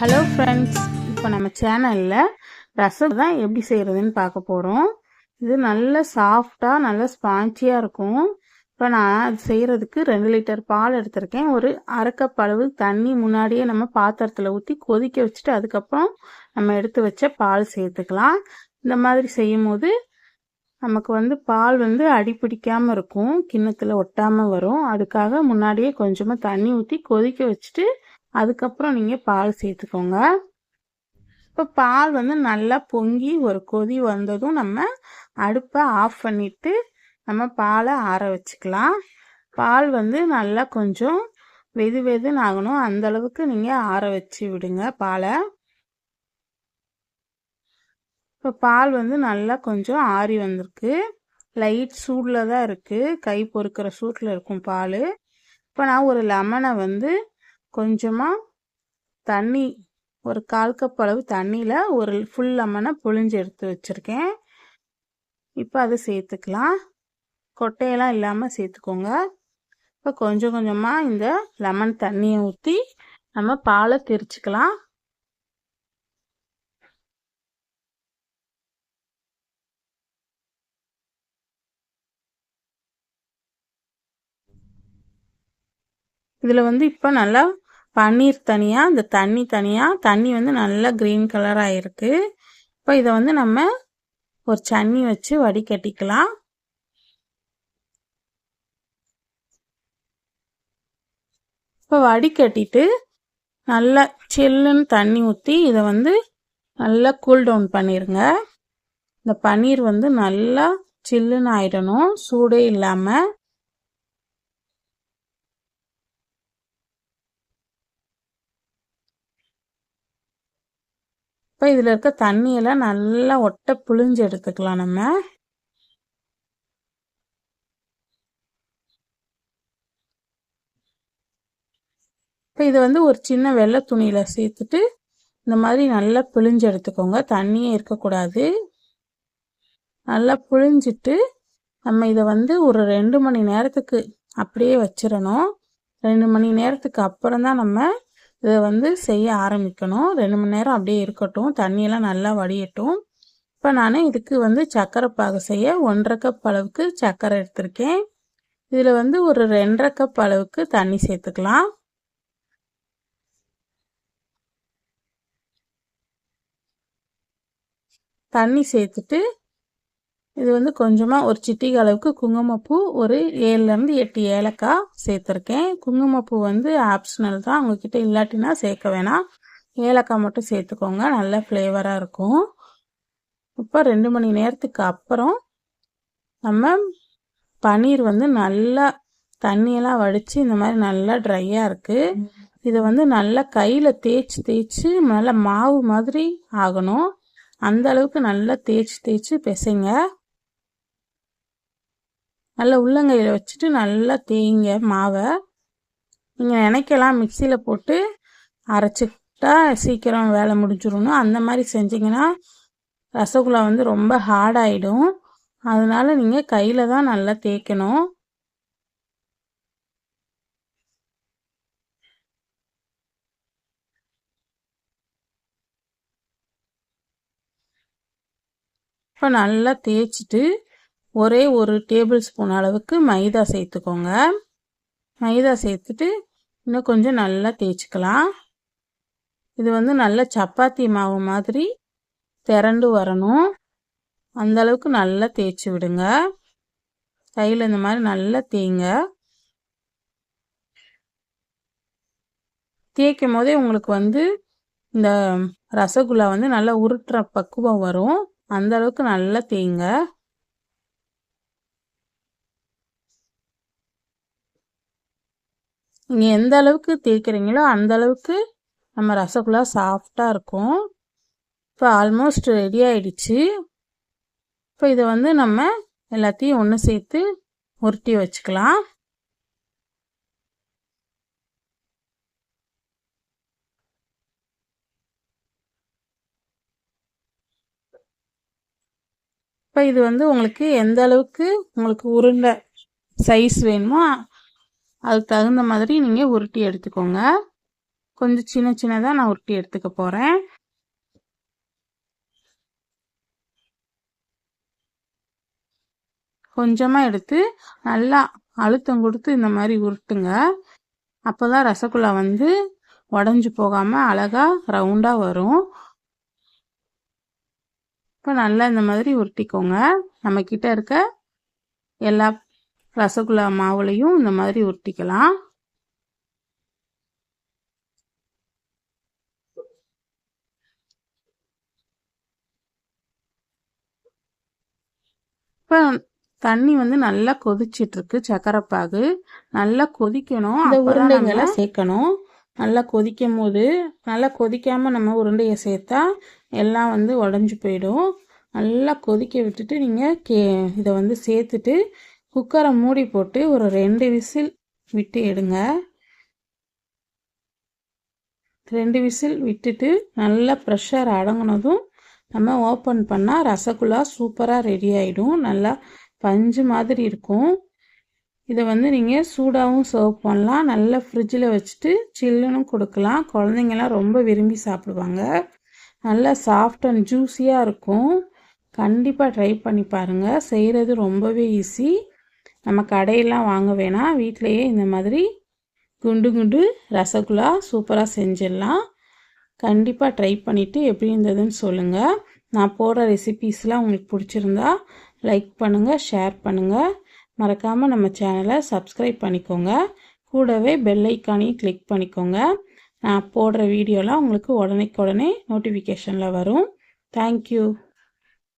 Hello friends இப்போ நம்ம சேனலில் ரசம் தான் எப்படி செய்கிறதுன்னு பார்க்க போகிறோம் இது நல்ல சாஃப்டாக நல்ல ஸ்பான்ச்சியாக இருக்கும். இப்போ நான் அது செய்கிறதுக்கு ரெண்டு லிட்டர் பால் எடுத்திருக்கேன். ஒரு அரை கப் அளவு தண்ணி முன்னாடியே நம்ம பாத்திரத்தில் ஊற்றி கொதிக்க வச்சுட்டு அதுக்கப்புறம் நம்ம எடுத்து வச்ச பால் சேர்த்துக்கலாம். இந்த மாதிரி செய்யும் போது நமக்கு வந்து பால் வந்து அடிப்பிடிக்காமல் இருக்கும். கிண்ணத்தில் ஒட்டாமல் வரும். அதுக்காக முன்னாடியே கொஞ்சமாக தண்ணி ஊற்றி கொதிக்க வச்சுட்டு அதுக்கப்புறம் நீங்கள் பால் சேர்த்துக்கோங்க. இப்போ பால் வந்து நல்லா பொங்கி ஒரு கொதி வந்ததும் நம்ம அடுப்பை ஆஃப் பண்ணிவிட்டு நம்ம பாலை ஆற வச்சுக்கலாம். பால் வந்து நல்லா கொஞ்சம் வெது வெதுன்னு ஆகணும். அந்த அளவுக்கு நீங்கள் ஆற வச்சு விடுங்க பாலை. இப்போ பால் வந்து நல்லா கொஞ்சம் ஆறி வந்திருக்கு. லைட் சூடில் தான் இருக்குது கை பொறுக்கிற சூட்டில் இருக்கும் பால். இப்போ நான் ஒரு லெமனை வந்து கொஞ்சமாக தண்ணி ஒரு கால் கப் அளவு தண்ணியில் ஒரு ஃபுல் லெமனை புழிஞ்சு எடுத்து வச்சுருக்கேன். இப்போ அதை சேர்த்துக்கலாம். கொட்டையெல்லாம் இல்லாமல் சேர்த்துக்கோங்க. இப்போ கொஞ்சம் கொஞ்சமாக இந்த லெமன் தண்ணியை ஊற்றி நம்ம பாலை திரிச்சுக்கலாம். இதில் வந்து இப்போ நல்லா பன்னீர் தனியாக இந்த தண்ணி தனியாக தண்ணி வந்து நல்லா க்ரீன் கலராக இருக்குது இப்போ இதை வந்து நம்ம ஒரு சன்னி வச்சு வடிகட்டிக்கலாம். இப்போ வடிகட்டிட்டு நல்லா சில்லுன்னு தண்ணி ஊற்றி இதை வந்து நல்லா கூல் டவுன் பண்ணிடுங்க இந்த பன்னீர் வந்து நல்லா சில்லுன்னு ஆயிடணும் சூடே இல்லாமல் இப்போ இதில் இருக்க தண்ணியெல்லாம் நல்லா ஒட்ட புழிஞ்சு எடுத்துக்கலாம் நம்ம. இப்போ இதை வந்து ஒரு சின்ன வெள்ளை துணியில் சேர்த்துட்டு இந்த மாதிரி நல்லா பிழிஞ்சு எடுத்துக்கோங்க. தண்ணியே இருக்கக்கூடாது. நல்லா புழிஞ்சிட்டு நம்ம இதை வந்து ஒரு ரெண்டு மணி நேரத்துக்கு அப்படியே வச்சிடணும். ரெண்டு மணி நேரத்துக்கு அப்புறம் தான் நம்ம இதை வந்து செய்ய ஆரம்பிக்கணும். ரெண்டு மணி நேரம் அப்படியே இருக்கட்டும். தண்ணியெல்லாம் நல்லா வடியட்டும். இப்போ நான் இதுக்கு வந்து சர்க்கரை பாகு செய்ய ஒன்றரை கப் அளவுக்கு சர்க்கரை எடுத்திருக்கேன். இதில் வந்து ஒரு ரெண்டரை கப் அளவுக்கு தண்ணி சேர்த்துக்கலாம். தண்ணி சேர்த்துட்டு இது வந்து கொஞ்சமாக ஒரு சிட்டிகை அளவுக்கு குங்குமப்பூ ஒரு ஏழுலேருந்து எட்டு ஏலக்காய் சேர்த்துருக்கேன். குங்குமப்பூ வந்து ஆப்ஷனல் தான். உங்ககிட்ட இல்லாட்டினா சேர்க்க வேணாம். ஏலக்காய் மட்டும் சேர்த்துக்கோங்க. நல்ல ஃப்ளேவராக இருக்கும். இப்போ ரெண்டு மணி நேரத்துக்கு அப்புறம் நம்ம பன்னீர் வந்து நல்லா தண்ணியெல்லாம் வடித்து இந்த மாதிரி நல்லா ட்ரையாக இருக்குது இதை வந்து நல்லா கையில் தேய்ச்சி தேய்ச்சி நல்லா மாவு மாதிரி ஆகணும். அந்த அளவுக்கு நல்லா தேய்ச்சி தேய்ச்சி பிசைங்க. நல்லா உள்ளங்கையில் வச்சுட்டு நல்லா தேய்ங்க மாவை. நீங்கள் நினைக்கலாம் மிக்சியில் போட்டு அரைச்சிக்கிட்டா சீக்கிரம் வேலை முடிஞ்சிடணும் அந்த மாதிரி செஞ்சிங்கன்னா ரசகுல்லா வந்து ரொம்ப ஹார்டாயிடும் அதனால் நீங்கள் கையில் தான் நல்லா தேய்க்கணும். இப்போ நல்லா தேய்ச்சிட்டு ஒரே ஒரு டேபிள் ஸ்பூன் அளவுக்கு மைதா சேர்த்துக்கோங்க. மைதா சேர்த்துட்டு இன்னும் கொஞ்சம் நல்லா தேய்ச்சிக்கலாம். இது வந்து நல்ல சப்பாத்தி மாவு மாதிரி திரண்டு வரணும். அந்தளவுக்கு நல்லா தேய்ச்சி விடுங்க. கையில் இந்த மாதிரி நல்லா தேய்ங்க. தேய்க்கும் போதே உங்களுக்கு வந்து இந்த ரசகுல்லா வந்து நல்லா உருட்டுற பக்குவம் வரும். அந்தளவுக்கு நல்லா தேய்ங்க. நீங்கள் எந்த அளவுக்கு தேய்க்கிறீங்களோ அந்த அளவுக்கு நம்ம ரசகுல்லா சாஃப்டாக இருக்கும். இப்போ ஆல்மோஸ்ட் ரெடி ஆயிடுச்சு. இப்போ இதை வந்து நம்ம எல்லாத்தையும் ஒன்று சேர்த்து உருட்டி வச்சுக்கலாம். இப்போ இது வந்து உங்களுக்கு எந்த அளவுக்கு உங்களுக்கு உருண்டை சைஸ் வேணுமோ அதுக்கு தகுந்த மாதிரி நீங்கள் உருட்டி எடுத்துக்கோங்க. கொஞ்சம் சின்ன சின்னதாக நான் உருட்டி எடுத்துக்க போகிறேன் கொஞ்சமாக எடுத்து நல்லா அழுத்தம் கொடுத்து இந்த மாதிரி உருட்டுங்க. அப்போ தான் ரசகுல்லா வந்து உடஞ்சி போகாமல் அழகாக ரவுண்டாக வரும். இப்போ நல்லா இந்த மாதிரி உருட்டிக்கோங்க. நம்ம இருக்க எல்லா ரசகுல்லா மாவுலையும் இந்த மாதிரி உருட்டிக்கலாம். இப்போ தண்ணி வந்து நல்லா கொதிச்சிட்டு இருக்கு சக்கரைப்பாகு. நல்லா கொதிக்கணும். இந்த உருண்டைங்களை சேர்க்கணும். நல்லா கொதிக்கும் போது நல்லா கொதிக்காமல் நம்ம உருண்டையை சேர்த்தா எல்லாம் வந்து உடஞ்சி போயிடும். நல்லா கொதிக்க விட்டுட்டு நீங்கள் கே இதை வந்து சேர்த்துட்டு குக்கரை மூடி போட்டு ஒரு ரெண்டு விசில் விட்டு எடுங்க. ரெண்டு விசில் விட்டுட்டு நல்லா ப்ரெஷர் அடங்கினதும் நம்ம ஓப்பன் பண்ணால் ரசகுல்லா சூப்பராக ரெடி ஆகிடும் நல்லா பஞ்சு மாதிரி இருக்கும். இதை வந்து நீங்கள் சூடாகவும் சர்வ் பண்ணலாம். நல்லா ஃப்ரிட்ஜில் வச்சுட்டு சில்லுன்னு கொடுக்கலாம். குழந்தைங்கலாம் ரொம்ப விரும்பி சாப்பிடுவாங்க. நல்லா சாஃப்ட் அண்ட் ஜூஸியாக இருக்கும். கண்டிப்பாக ட்ரை பண்ணி பாருங்கள் செய்கிறது ரொம்பவே ஈஸி நம்ம கடையெல்லாம் வாங்க வேணாம் வீட்டிலையே இந்த மாதிரி குண்டு குண்டு ரசகுல்லா சூப்பராக செஞ்சிடலாம். கண்டிப்பாக ட்ரை பண்ணிவிட்டு எப்படி இருந்ததுன்னு சொல்லுங்கள் நான் போடுற ரெசிபீஸ்லாம் உங்களுக்கு பிடிச்சிருந்தா லைக் பண்ணுங்கள் ஷேர் பண்ணுங்கள் மறக்காமல் நம்ம சேனலை சப்ஸ்கிரைப் பண்ணிக்கோங்க. கூடவே பெல் ஐக்கானையும் கிளிக் பண்ணிக்கோங்க. நான் போடுற வீடியோலாம் உங்களுக்கு உடனே உடனே நோட்டிஃபிகேஷனில் வரும். தேங்க்யூ